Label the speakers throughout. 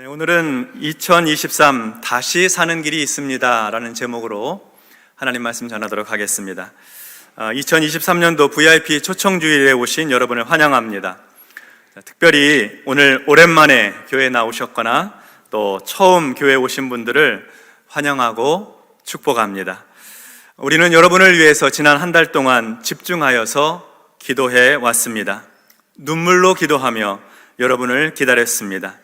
Speaker 1: 네, 오늘은 2023 다시 사는 길이 있습니다. 라는 제목으로 하나님 말씀 전하도록 하겠습니다. 2023년도 VIP 초청주일에 오신 여러분을 환영합니다. 자, 특별히 오늘 오랜만에 교회 나오셨거나 또 처음 교회 오신 분들을 환영하고 축복합니다. 우리는 여러분을 위해서 지난 한 달 동안 집중하여서 기도해 왔습니다. 눈물로 기도하며 여러분을 기다렸습니다.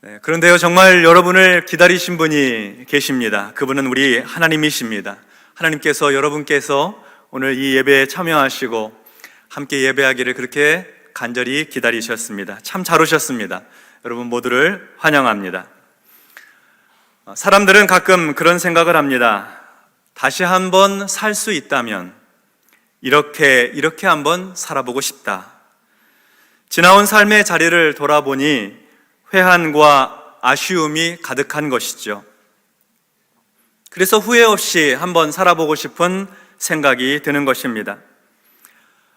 Speaker 1: 네, 그런데요, 정말 여러분을 기다리신 분이 계십니다. 그분은 우리 하나님이십니다. 하나님께서 여러분께서 오늘 이 예배에 참여하시고 함께 예배하기를 그렇게 간절히 기다리셨습니다. 참 잘 오셨습니다. 여러분 모두를 환영합니다. 어, 사람들은 가끔 그런 생각을 합니다. 다시 한번 살 수 있다면 이렇게 이렇게 한번 살아보고 싶다. 지나온 삶의 자리를 돌아보니 회한과 아쉬움이 가득한 것이죠. 그래서 후회 없이 한번 살아보고 싶은 생각이 드는 것입니다.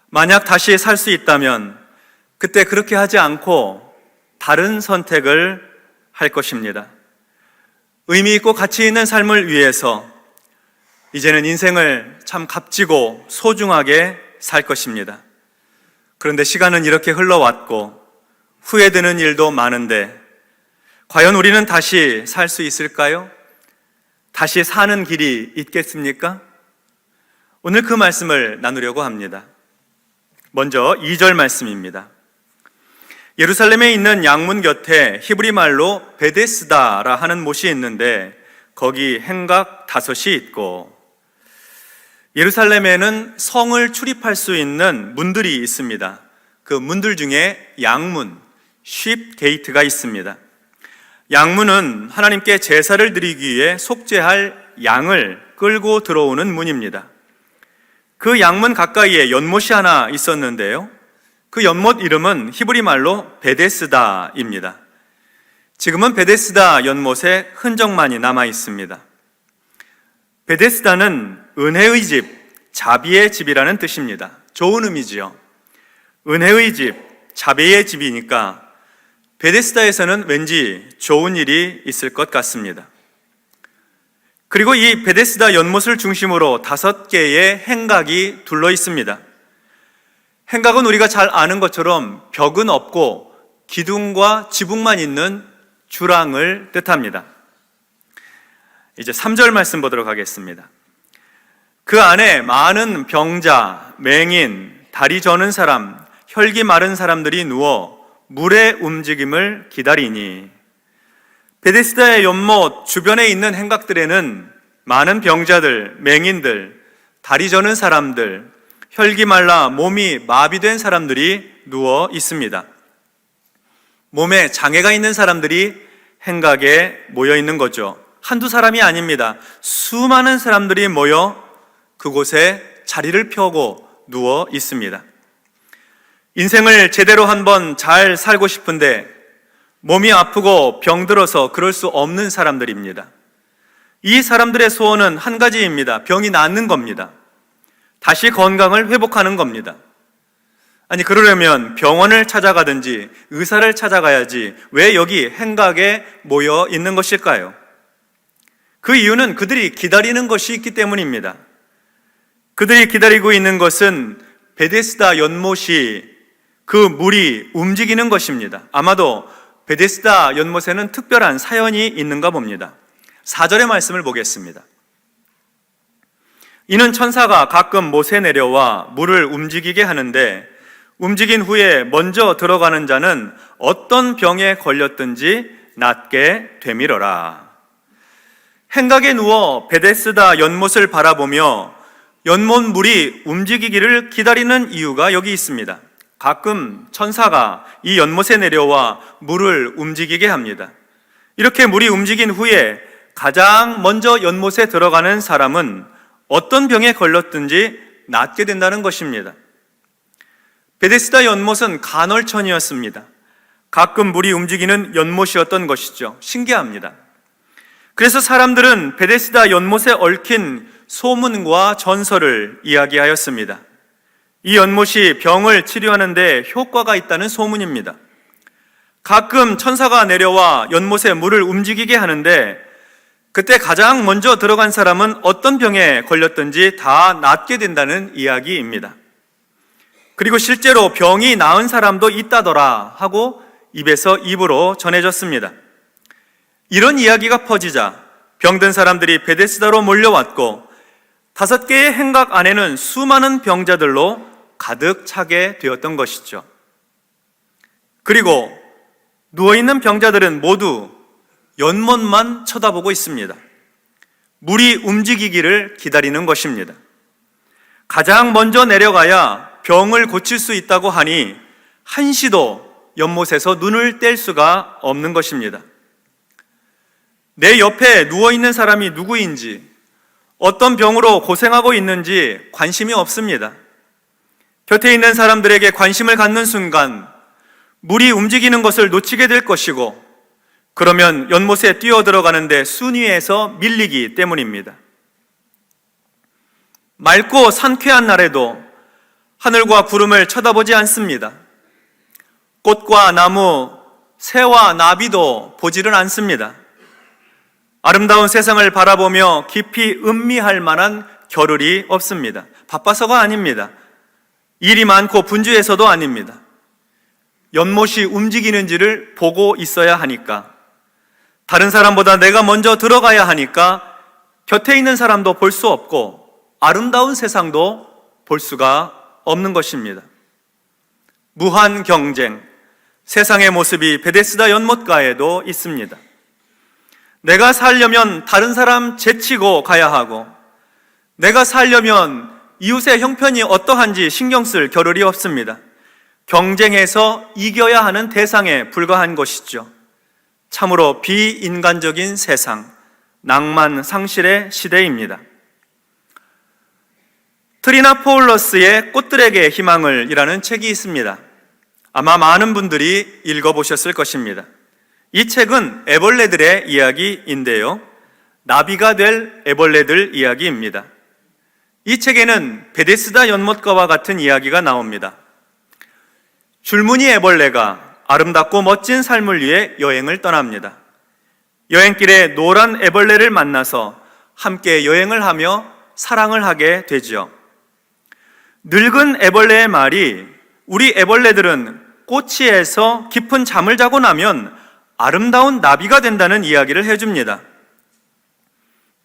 Speaker 1: 만약 다시 살 수 있다면 그때 그렇게 하지 않고 다른 선택을 할 것입니다. 의미 있고 가치 있는 삶을 위해서 이제는 인생을 참 값지고 소중하게 살 것입니다. 그런데 시간은 이렇게 흘러왔고 후회되는 일도 많은데 과연 우리는 다시 살 수 있을까요? 다시 사는 길이 있겠습니까? 오늘 그 말씀을 나누려고 합니다. 먼저 2절 말씀입니다. 예루살렘에 있는 양문 곁에 히브리 말로 베데스다라 하는 못이 있는데 거기 행각 다섯이 있고 예루살렘에는 성을 출입할 수 있는 문들이 있습니다. 그 문들 중에 양문, 쉽 게이트가 있습니다. 양문은 하나님께 제사를 드리기 위해 속죄할 양을 끌고 들어오는 문입니다. 그 양문 가까이에 연못이 하나 있었는데요. 그 연못 이름은 히브리 말로 베데스다입니다. 지금은 베데스다 연못에 흔적만이 남아 있습니다. 베데스다는 은혜의 집, 자비의 집이라는 뜻입니다. 좋은 의미지요. 은혜의 집, 자비의 집이니까 베데스다에서는 왠지 좋은 일이 있을 것 같습니다. 그리고 이 베데스다 연못을 중심으로 다섯 개의 행각이 둘러 있습니다. 행각은 우리가 잘 아는 것처럼 벽은 없고 기둥과 지붕만 있는 주랑을 뜻합니다. 이제 3절 말씀 보도록 하겠습니다. 그 안에 많은 병자, 맹인, 다리 저는 사람, 혈기 마른 사람들이 누워 물의 움직임을 기다리니 베데스다의 연못 주변에 있는 행각들에는 많은 병자들, 맹인들, 다리 저는 사람들, 혈기 말라 몸이 마비된 사람들이 누워 있습니다. 몸에 장애가 있는 사람들이 행각에 모여 있는 거죠. 한두 사람이 아닙니다. 수많은 사람들이 모여 그곳에 자리를 펴고 누워 있습니다. 인생을 제대로 한번 잘 살고 싶은데 몸이 아프고 병들어서 그럴 수 없는 사람들입니다. 이 사람들의 소원은 한 가지입니다. 병이 낫는 겁니다. 다시 건강을 회복하는 겁니다. 아니, 그러려면 병원을 찾아가든지 의사를 찾아가야지 왜 여기 행각에 모여 있는 것일까요? 그 이유는 그들이 기다리는 것이 있기 때문입니다. 그들이 기다리고 있는 것은 베데스다 연못이 그 물이 움직이는 것입니다. 아마도 베데스다 연못에는 특별한 사연이 있는가 봅니다. 4절의 말씀을 보겠습니다. 이는 천사가 가끔 못에 내려와 물을 움직이게 하는데 움직인 후에 먼저 들어가는 자는 어떤 병에 걸렸든지 낫게 되밀어라. 행각에 누워 베데스다 연못을 바라보며 연못 물이 움직이기를 기다리는 이유가 여기 있습니다. 가끔 천사가 이 연못에 내려와 물을 움직이게 합니다. 이렇게 물이 움직인 후에 가장 먼저 연못에 들어가는 사람은 어떤 병에 걸렸든지 낫게 된다는 것입니다. 베데스다 연못은 간헐천이었습니다. 가끔 물이 움직이는 연못이었던 것이죠. 신기합니다. 그래서 사람들은 베데스다 연못에 얽힌 소문과 전설을 이야기하였습니다. 이 연못이 병을 치료하는데 효과가 있다는 소문입니다. 가끔 천사가 내려와 연못에 물을 움직이게 하는데 그때 가장 먼저 들어간 사람은 어떤 병에 걸렸든지 다 낫게 된다는 이야기입니다. 그리고 실제로 병이 나은 사람도 있다더라 하고 입에서 입으로 전해졌습니다. 이런 이야기가 퍼지자 병든 사람들이 베데스다로 몰려왔고 다섯 개의 행각 안에는 수많은 병자들로 가득 차게 되었던 것이죠. 그리고 누워있는 병자들은 모두 연못만 쳐다보고 있습니다. 물이 움직이기를 기다리는 것입니다. 가장 먼저 내려가야 병을 고칠 수 있다고 하니 한시도 연못에서 눈을 뗄 수가 없는 것입니다. 내 옆에 누워있는 사람이 누구인지, 어떤 병으로 고생하고 있는지 관심이 없습니다. 곁에 있는 사람들에게 관심을 갖는 순간 물이 움직이는 것을 놓치게 될 것이고 그러면 연못에 뛰어 들어가는데 순위에서 밀리기 때문입니다. 맑고 상쾌한 날에도 하늘과 구름을 쳐다보지 않습니다. 꽃과 나무, 새와 나비도 보지를 않습니다. 아름다운 세상을 바라보며 깊이 음미할 만한 겨를이 없습니다. 바빠서가 아닙니다. 일이 많고 분주해서도 아닙니다. 연못이 움직이는지를 보고 있어야 하니까, 다른 사람보다 내가 먼저 들어가야 하니까, 곁에 있는 사람도 볼 수 없고, 아름다운 세상도 볼 수가 없는 것입니다. 무한 경쟁, 세상의 모습이 베데스다 연못가에도 있습니다. 내가 살려면 다른 사람 제치고 가야 하고, 내가 살려면 이웃의 형편이 어떠한지 신경 쓸 겨를이 없습니다. 경쟁에서 이겨야 하는 대상에 불과한 것이죠. 참으로 비인간적인 세상, 낭만 상실의 시대입니다. 트리나 포울러스의 꽃들에게 희망을 이라는 책이 있습니다. 아마 많은 분들이 읽어보셨을 것입니다. 이 책은 애벌레들의 이야기인데요. 나비가 될 애벌레들 이야기입니다. 이 책에는 베데스다 연못가와 같은 이야기가 나옵니다. 줄무늬 애벌레가 아름답고 멋진 삶을 위해 여행을 떠납니다. 여행길에 노란 애벌레를 만나서 함께 여행을 하며 사랑을 하게 되지요. 늙은 애벌레의 말이 우리 애벌레들은 꼬치에서 깊은 잠을 자고 나면 아름다운 나비가 된다는 이야기를 해줍니다.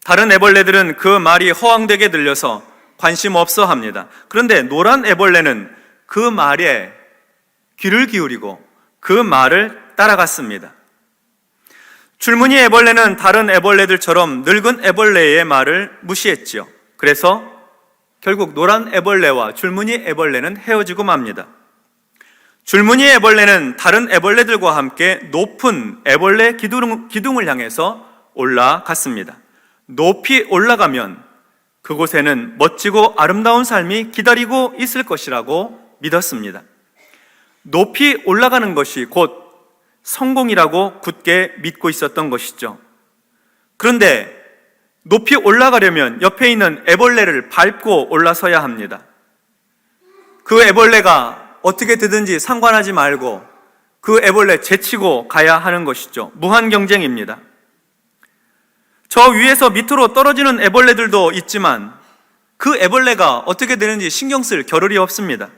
Speaker 1: 다른 애벌레들은 그 말이 허황되게 들려서 관심 없어 합니다. 그런데 노란 애벌레는 그 말에 귀를 기울이고 그 말을 따라갔습니다. 줄무늬 애벌레는 다른 애벌레들처럼 늙은 애벌레의 말을 무시했지요. 그래서 결국 노란 애벌레와 줄무늬 애벌레는 헤어지고 맙니다. 줄무늬 애벌레는 다른 애벌레들과 함께 높은 애벌레 기둥, 기둥을 향해서 올라갔습니다. 높이 올라가면 그곳에는 멋지고 아름다운 삶이 기다리고 있을 것이라고 믿었습니다. 높이 올라가는 것이 곧 성공이라고 굳게 믿고 있었던 것이죠. 그런데 높이 올라가려면 옆에 있는 애벌레를 밟고 올라서야 합니다. 그 애벌레가 어떻게 되든지 상관하지 말고 그 애벌레 제치고 가야 하는 것이죠. 무한 경쟁입니다. 저 위에서 밑으로 떨어지는 애벌레들도 있지만 그 애벌레가 어떻게 되는지 신경 쓸 겨를이 없습니다.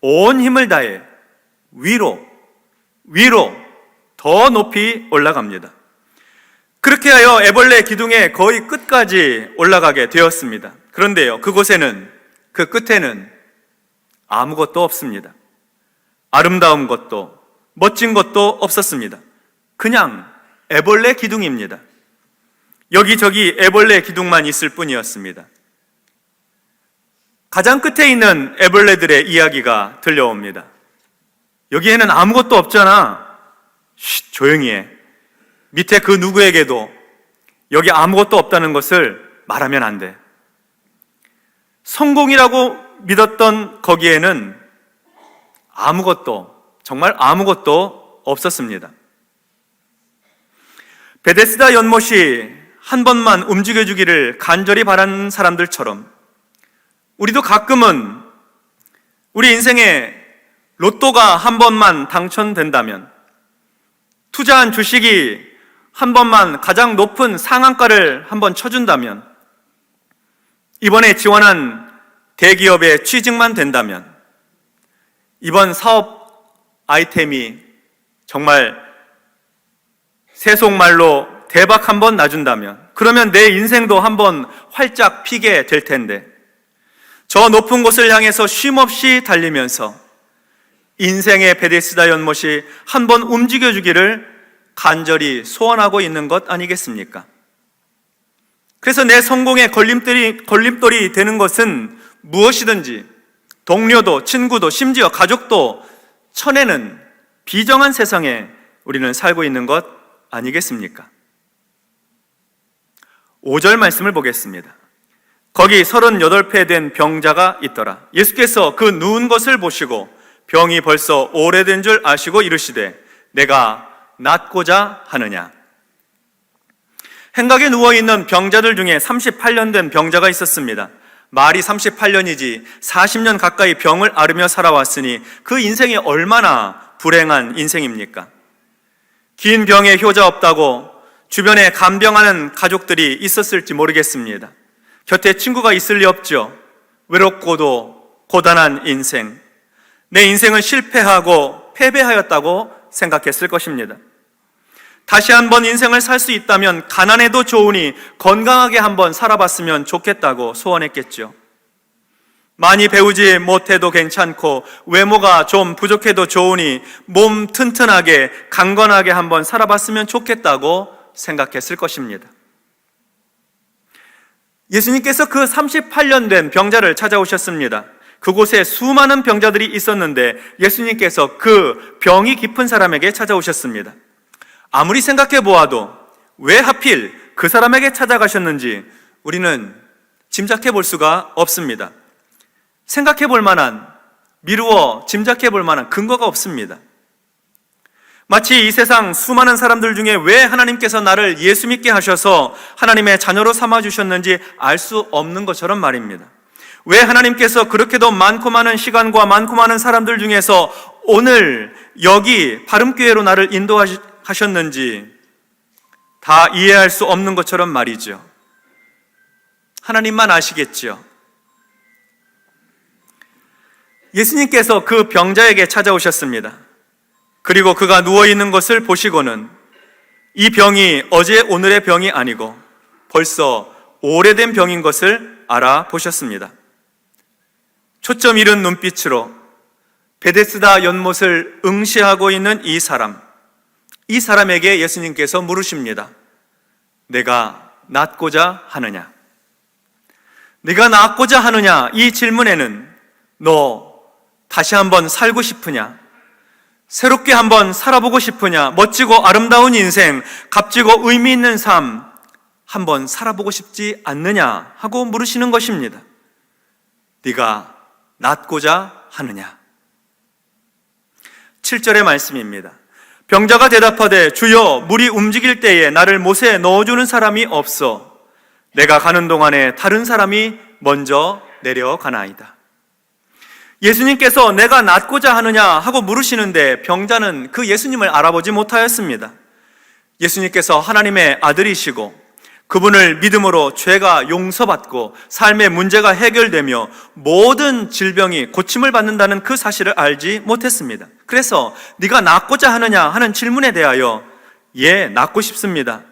Speaker 1: 온 힘을 다해 위로, 위로 더 높이 올라갑니다. 그렇게 하여 애벌레 기둥의 거의 끝까지 올라가게 되었습니다. 그런데요, 그곳에는, 그 끝에는 아무것도 없습니다. 아름다운 것도, 멋진 것도 없었습니다. 그냥 애벌레 기둥입니다. 여기저기 애벌레 기둥만 있을 뿐이었습니다. 가장 끝에 있는 애벌레들의 이야기가 들려옵니다. 여기에는 아무것도 없잖아. 쉿, 조용히 해. 밑에 그 누구에게도 여기 아무것도 없다는 것을 말하면 안 돼. 성공이라고 믿었던 거기에는 아무것도, 정말 아무것도 없었습니다. 베데스다 연못이 한 번만 움직여주기를 간절히 바라는 사람들처럼 우리도 가끔은 우리 인생에 로또가 한 번만 당첨된다면 투자한 주식이 한 번만 가장 높은 상한가를 한 번 쳐준다면, 이번에 지원한 대기업의 취직만 된다면, 이번 사업 아이템이 정말 세속말로 대박 한번 놔준다면, 그러면 내 인생도 한번 활짝 피게 될 텐데, 저 높은 곳을 향해서 쉼없이 달리면서 인생의 베데스다 연못이 한번 움직여주기를 간절히 소원하고 있는 것 아니겠습니까? 그래서 내 성공의 걸림돌이, 걸림돌이 되는 것은 무엇이든지 동료도, 친구도, 심지어 가족도 쳐내는 비정한 세상에 우리는 살고 있는 것 아니겠습니까? 5절 말씀을 보겠습니다. 거기 38폐 된 병자가 있더라. 예수께서 그 누운 것을 보시고 병이 벌써 오래된 줄 아시고 이르시되 내가 낫고자 하느냐. 행각에 누워있는 병자들 중에 38년 된 병자가 있었습니다. 말이 38년이지 40년 가까이 병을 앓으며 살아왔으니 그 인생이 얼마나 불행한 인생입니까? 긴 병에 효자 없다고 주변에 간병하는 가족들이 있었을지 모르겠습니다. 곁에 친구가 있을 리 없죠. 외롭고도 고단한 인생. 내 인생은 실패하고 패배하였다고 생각했을 것입니다. 다시 한번 인생을 살 수 있다면 가난해도 좋으니 건강하게 한번 살아봤으면 좋겠다고 소원했겠죠. 많이 배우지 못해도 괜찮고 외모가 좀 부족해도 좋으니 몸 튼튼하게 강건하게 한번 살아봤으면 좋겠다고 생각했을 것입니다. 예수님께서 그 38년 된 병자를 찾아오셨습니다. 그곳에 수많은 병자들이 있었는데 예수님께서 그 병이 깊은 사람에게 찾아오셨습니다. 아무리 생각해 보아도 왜 하필 그 사람에게 찾아가셨는지 우리는 짐작해 볼 수가 없습니다. 생각해 볼 만한, 미루어 짐작해 볼 만한 근거가 없습니다. 마치 이 세상 수많은 사람들 중에 왜 하나님께서 나를 예수 믿게 하셔서 하나님의 자녀로 삼아 주셨는지 알 수 없는 것처럼 말입니다. 왜 하나님께서 그렇게도 많고 많은 시간과 많고 많은 사람들 중에서 오늘 여기 바름교회로 나를 인도하셨는지 다 이해할 수 없는 것처럼 말이죠. 하나님만 아시겠죠. 예수님께서 그 병자에게 찾아오셨습니다. 그리고 그가 누워있는 것을 보시고는 이 병이 어제 오늘의 병이 아니고 벌써 오래된 병인 것을 알아보셨습니다. 초점 잃은 눈빛으로 베데스다 연못을 응시하고 있는 이 사람, 이 사람에게 예수님께서 물으십니다. 내가 낫고자 하느냐? 내가 낫고자 하느냐? 이 질문에는 너 다시 한번 살고 싶으냐? 새롭게 한번 살아보고 싶으냐? 멋지고 아름다운 인생, 값지고 의미 있는 삶, 한번 살아보고 싶지 않느냐? 하고 물으시는 것입니다. 네가 낫고자 하느냐? 7절의 말씀입니다. 병자가 대답하되 주여 물이 움직일 때에 나를 못에 넣어주는 사람이 없어 내가 가는 동안에 다른 사람이 먼저 내려가나이다. 예수님께서 내가 낫고자 하느냐 하고 물으시는데 병자는 그 예수님을 알아보지 못하였습니다. 예수님께서 하나님의 아들이시고 그분을 믿음으로 죄가 용서받고 삶의 문제가 해결되며 모든 질병이 고침을 받는다는 그 사실을 알지 못했습니다. 그래서 네가 낫고자 하느냐 하는 질문에 대하여 예, 낫고 싶습니다.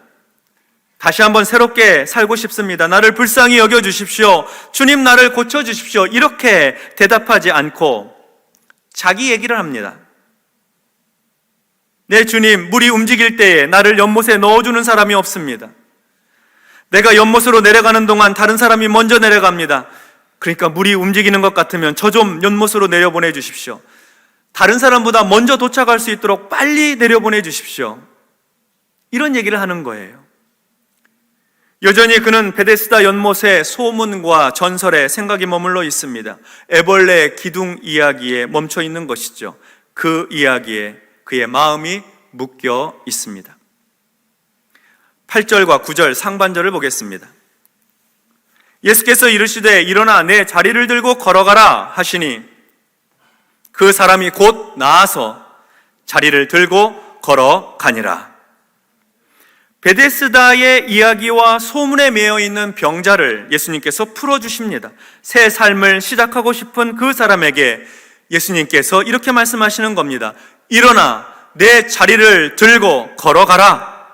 Speaker 1: 다시 한번 새롭게 살고 싶습니다. 나를 불쌍히 여겨 주십시오. 주님 나를 고쳐 주십시오. 이렇게 대답하지 않고 자기 얘기를 합니다. 내 주님, 물이 움직일 때에 나를 연못에 넣어주는 사람이 없습니다. 내가 연못으로 내려가는 동안 다른 사람이 먼저 내려갑니다. 그러니까 물이 움직이는 것 같으면 저 좀 연못으로 내려보내 주십시오. 다른 사람보다 먼저 도착할 수 있도록 빨리 내려보내 주십시오. 이런 얘기를 하는 거예요. 여전히 그는 베데스다 연못의 소문과 전설에 생각이 머물러 있습니다. 애벌레 기둥 이야기에 멈춰 있는 것이죠. 그 이야기에 그의 마음이 묶여 있습니다. 8절과 9절 상반절을 보겠습니다. 예수께서 이르시되 일어나 내 자리를 들고 걸어가라 하시니 그 사람이 곧 나아서 자리를 들고 걸어가니라. 베데스다의 이야기와 소문에 매여 있는 병자를 예수님께서 풀어주십니다. 새 삶을 시작하고 싶은 그 사람에게 예수님께서 이렇게 말씀하시는 겁니다. 일어나 내 자리를 들고 걸어가라.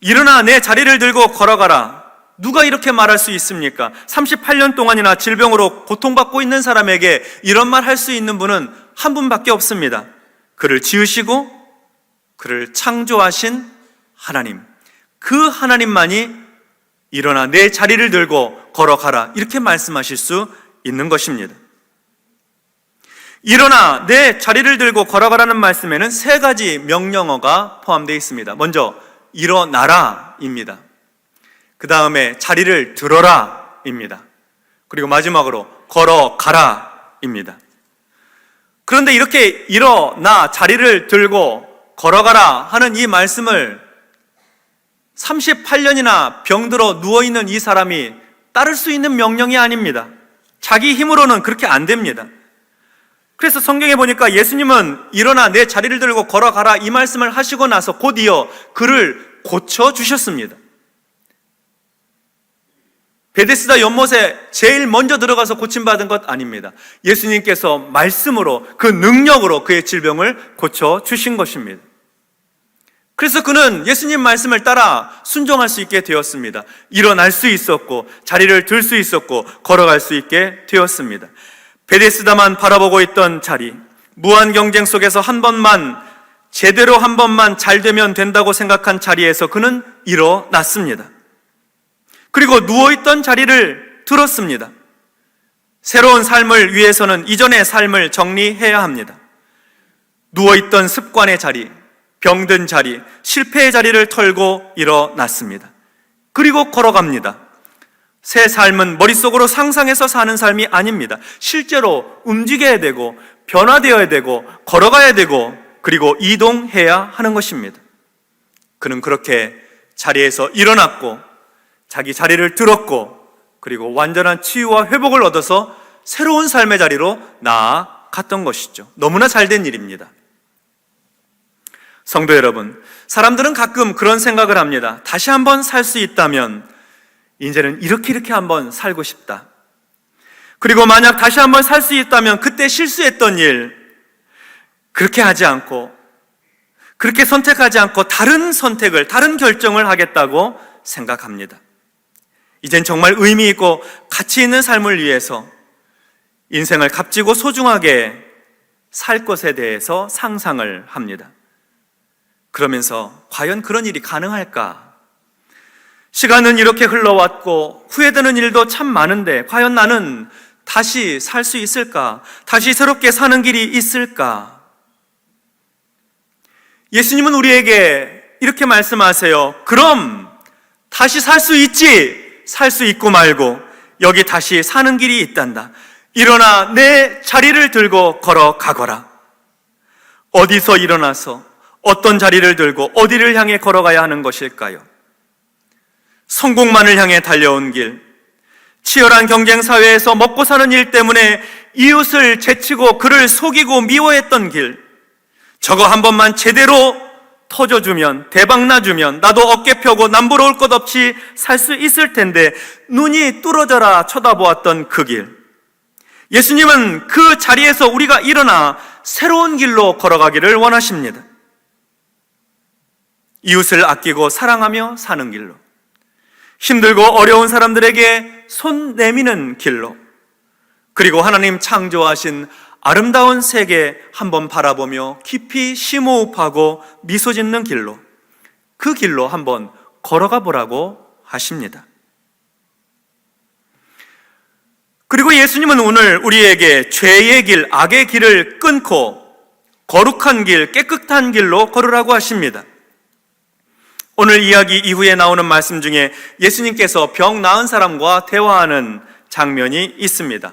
Speaker 1: 일어나 내 자리를 들고 걸어가라. 누가 이렇게 말할 수 있습니까? 38년 동안이나 질병으로 고통받고 있는 사람에게 이런 말 할 수 있는 분은 한 분밖에 없습니다. 그를 지으시고 그를 창조하신 하나님. 그 하나님만이 일어나 내 자리를 들고 걸어가라. 이렇게 말씀하실 수 있는 것입니다. 일어나 내 자리를 들고 걸어가라는 말씀에는 세 가지 명령어가 포함되어 있습니다. 먼저, 일어나라 입니다. 그 다음에 자리를 들어라 입니다. 그리고 마지막으로 걸어가라 입니다. 그런데 이렇게 일어나 자리를 들고 걸어가라 하는 이 말씀을 38년이나 병들어 누워있는 이 사람이 따를 수 있는 명령이 아닙니다. 자기 힘으로는 그렇게 안 됩니다. 그래서 성경에 보니까 예수님은 일어나 내 자리를 들고 걸어가라 이 말씀을 하시고 나서 곧 이어 그를 고쳐 주셨습니다. 베데스다 연못에 제일 먼저 들어가서 고침받은 것 아닙니다. 예수님께서 말씀으로 그 능력으로 그의 질병을 고쳐 주신 것입니다. 그래서 그는 예수님 말씀을 따라 순종할 수 있게 되었습니다. 일어날 수 있었고, 자리를 들 수 있었고, 걸어갈 수 있게 되었습니다. 베데스다만 바라보고 있던 자리, 무한 경쟁 속에서 한 번만, 제대로 한 번만 잘 되면 된다고 생각한 자리에서 그는 일어났습니다. 그리고 누워있던 자리를 들었습니다. 새로운 삶을 위해서는 이전의 삶을 정리해야 합니다. 누워있던 습관의 자리, 병든 자리, 실패의 자리를 털고 일어났습니다. 그리고 걸어갑니다. 새 삶은 머릿속으로 상상해서 사는 삶이 아닙니다. 실제로 움직여야 되고, 변화되어야 되고, 걸어가야 되고, 그리고 이동해야 하는 것입니다. 그는 그렇게 자리에서 일어났고, 자기 자리를 들었고, 그리고 완전한 치유와 회복을 얻어서 새로운 삶의 자리로 나아갔던 것이죠. 너무나 잘된 일입니다. 성도 여러분, 사람들은 가끔 그런 생각을 합니다. 다시 한번 살 수 있다면, 이제는 이렇게 이렇게 한번 살고 싶다. 그리고 만약 다시 한번 살 수 있다면 그때 실수했던 일, 그렇게 하지 않고, 그렇게 선택하지 않고 다른 선택을, 다른 결정을 하겠다고 생각합니다. 이젠 정말 의미 있고 가치 있는 삶을 위해서 인생을 값지고 소중하게 살 것에 대해서 상상을 합니다. 그러면서 과연 그런 일이 가능할까? 시간은 이렇게 흘러왔고 후회되는 일도 참 많은데 과연 나는 다시 살 수 있을까? 다시 새롭게 사는 길이 있을까? 예수님은 우리에게 이렇게 말씀하세요. 그럼 다시 살 수 있지. 살 수 있고 말고 여기 다시 사는 길이 있단다. 일어나 내 자리를 들고 걸어가거라. 어디서 일어나서 어떤 자리를 들고 어디를 향해 걸어가야 하는 것일까요? 성공만을 향해 달려온 길, 치열한 경쟁 사회에서 먹고 사는 일 때문에 이웃을 제치고 그를 속이고 미워했던 길, 저거 한 번만 제대로 터져주면, 대박 나주면, 나도 어깨 펴고 남부러울 것 없이 살 수 있을 텐데, 눈이 뚫어져라 쳐다보았던 그 길. 예수님은 그 자리에서 우리가 일어나 새로운 길로 걸어가기를 원하십니다. 이웃을 아끼고 사랑하며 사는 길로. 힘들고 어려운 사람들에게 손 내미는 길로. 그리고 하나님 창조하신 아름다운 세계 한번 바라보며 깊이 심호흡하고 미소 짓는 길로. 그 길로 한번 걸어가 보라고 하십니다. 그리고 예수님은 오늘 우리에게 죄의 길, 악의 길을 끊고 거룩한 길, 깨끗한 길로 걸으라고 하십니다. 오늘 이야기 이후에 나오는 말씀 중에 예수님께서 병 나은 사람과 대화하는 장면이 있습니다.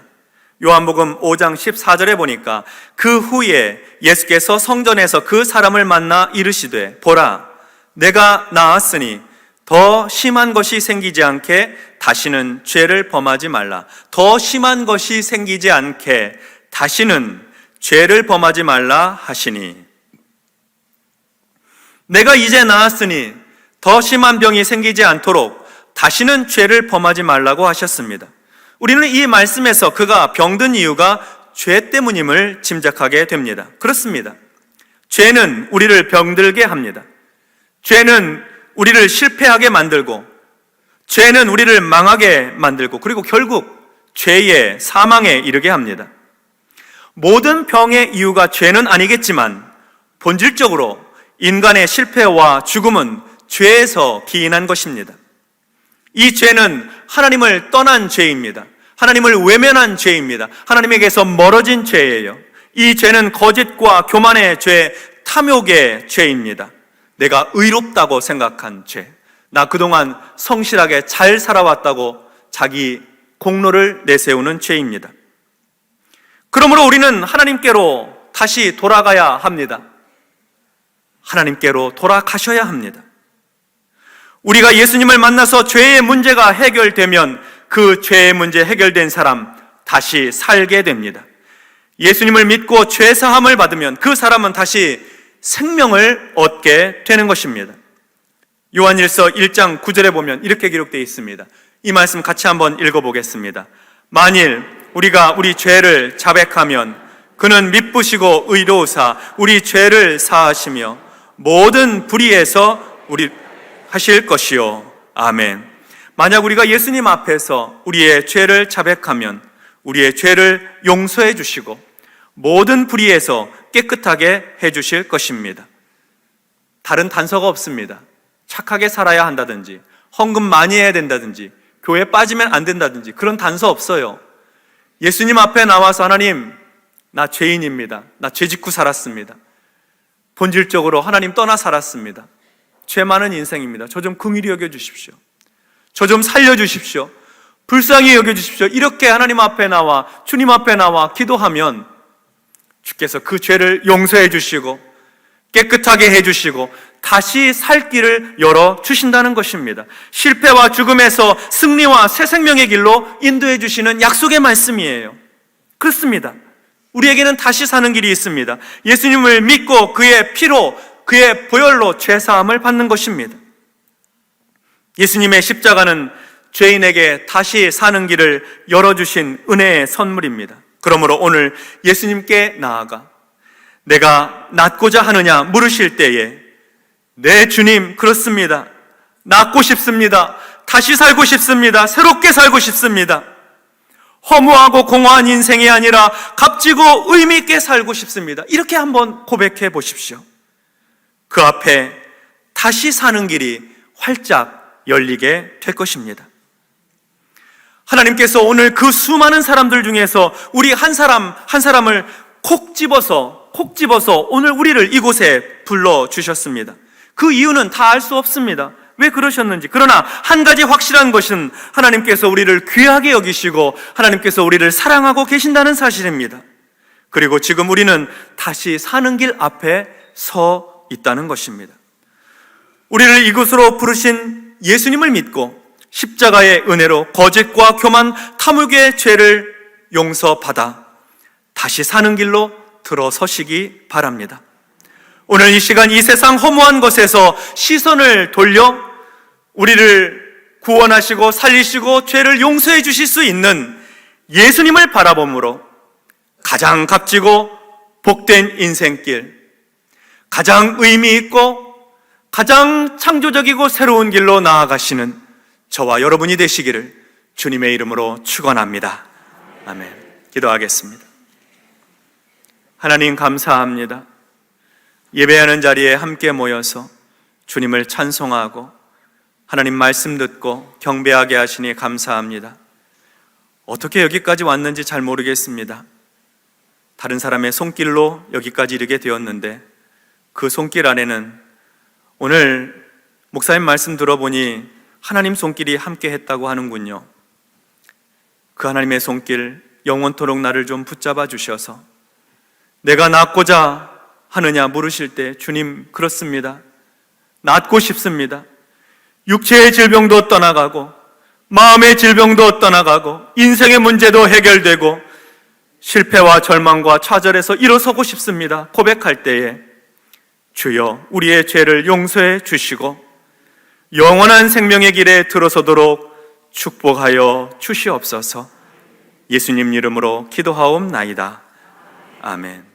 Speaker 1: 요한복음 5장 14절에 보니까 그 후에 예수께서 성전에서 그 사람을 만나 이르시되 보라 내가 나았으니 더 심한 것이 생기지 않게 다시는 죄를 범하지 말라. 더 심한 것이 생기지 않게 다시는 죄를 범하지 말라 하시니 내가 이제 나았으니 더 심한 병이 생기지 않도록 다시는 죄를 범하지 말라고 하셨습니다. 우리는 이 말씀에서 그가 병든 이유가 죄 때문임을 짐작하게 됩니다. 그렇습니다. 죄는 우리를 병들게 합니다. 죄는 우리를 실패하게 만들고, 죄는 우리를 망하게 만들고, 그리고 결국 죄의 사망에 이르게 합니다. 모든 병의 이유가 죄는 아니겠지만, 본질적으로 인간의 실패와 죽음은 죄에서 기인한 것입니다. 이 죄는 하나님을 떠난 죄입니다. 하나님을 외면한 죄입니다. 하나님에게서 멀어진 죄예요. 이 죄는 거짓과 교만의 죄, 탐욕의 죄입니다. 내가 의롭다고 생각한 죄. 나 그동안 성실하게 잘 살아왔다고 자기 공로를 내세우는 죄입니다. 그러므로 우리는 하나님께로 다시 돌아가야 합니다. 하나님께로 돌아가셔야 합니다. 우리가 예수님을 만나서 죄의 문제가 해결되면 그 죄의 문제 해결된 사람 다시 살게 됩니다. 예수님을 믿고 죄 사함을 받으면 그 사람은 다시 생명을 얻게 되는 것입니다. 요한일서 1장 9절에 보면 이렇게 기록되어 있습니다. 이 말씀 같이 한번 읽어보겠습니다. 만일 우리가 우리 죄를 자백하면 그는 미쁘시고 의로우사 우리 죄를 사하시며 모든 불의에서 우리 하실 것이요. 아멘. 만약 우리가 예수님 앞에서 우리의 죄를 자백하면 우리의 죄를 용서해 주시고 모든 불의에서 깨끗하게 해 주실 것입니다. 다른 단서가 없습니다. 착하게 살아야 한다든지, 헌금 많이 해야 된다든지, 교회 빠지면 안 된다든지, 그런 단서 없어요. 예수님 앞에 나와서 하나님, 나 죄인입니다. 나 죄 짓고 살았습니다. 본질적으로 하나님 떠나 살았습니다. 죄 많은 인생입니다. 저 좀 긍휼히 여겨 주십시오. 저 좀 살려 주십시오. 불쌍히 여겨 주십시오. 이렇게 하나님 앞에 나와 주님 앞에 나와 기도하면 주께서 그 죄를 용서해 주시고 깨끗하게 해 주시고 다시 살 길을 열어 주신다는 것입니다. 실패와 죽음에서 승리와 새 생명의 길로 인도해 주시는 약속의 말씀이에요. 그렇습니다. 우리에게는 다시 사는 길이 있습니다. 예수님을 믿고 그의 피로 그의 보혈로 죄 사함을 받는 것입니다. 예수님의 십자가는 죄인에게 다시 사는 길을 열어주신 은혜의 선물입니다. 그러므로 오늘 예수님께 나아가 내가 낫고자 하느냐 물으실 때에 네 주님 그렇습니다. 낫고 싶습니다. 다시 살고 싶습니다. 새롭게 살고 싶습니다. 허무하고 공허한 인생이 아니라 값지고 의미있게 살고 싶습니다. 이렇게 한번 고백해 보십시오. 그 앞에 다시 사는 길이 활짝 열리게 될 것입니다. 하나님께서 오늘 그 수많은 사람들 중에서 우리 한 사람, 한 사람을 콕 집어서, 콕 집어서 오늘 우리를 이곳에 불러 주셨습니다. 그 이유는 다 알 수 없습니다. 왜 그러셨는지. 그러나 한 가지 확실한 것은 하나님께서 우리를 귀하게 여기시고 하나님께서 우리를 사랑하고 계신다는 사실입니다. 그리고 지금 우리는 다시 사는 길 앞에 서 있다는 것입니다. 우리를 이곳으로 부르신 예수님을 믿고 십자가의 은혜로 거짓과 교만, 탐욕의 죄를 용서받아 다시 사는 길로 들어서시기 바랍니다. 오늘 이 시간 이 세상 허무한 것에서 시선을 돌려 우리를 구원하시고 살리시고 죄를 용서해 주실 수 있는 예수님을 바라봄으로 가장 값지고 복된 인생길, 가장 의미 있고 가장 창조적이고 새로운 길로 나아가시는 저와 여러분이 되시기를 주님의 이름으로 축원합니다. 아멘. 기도하겠습니다. 하나님 감사합니다. 예배하는 자리에 함께 모여서 주님을 찬송하고 하나님 말씀 듣고 경배하게 하시니 감사합니다. 어떻게 여기까지 왔는지 잘 모르겠습니다. 다른 사람의 손길로 여기까지 이르게 되었는데 그 손길 안에는 오늘 목사님 말씀 들어보니 하나님 손길이 함께 했다고 하는군요. 그 하나님의 손길 영원토록 나를 좀 붙잡아 주셔서 내가 낫고자 하느냐 물으실 때 주님 그렇습니다. 낫고 싶습니다. 육체의 질병도 떠나가고 마음의 질병도 떠나가고 인생의 문제도 해결되고 실패와 절망과 좌절에서 일어서고 싶습니다. 고백할 때에 주여 우리의 죄를 용서해 주시고 영원한 생명의 길에 들어서도록 축복하여 주시옵소서 예수님 이름으로 기도하옵나이다. 아멘.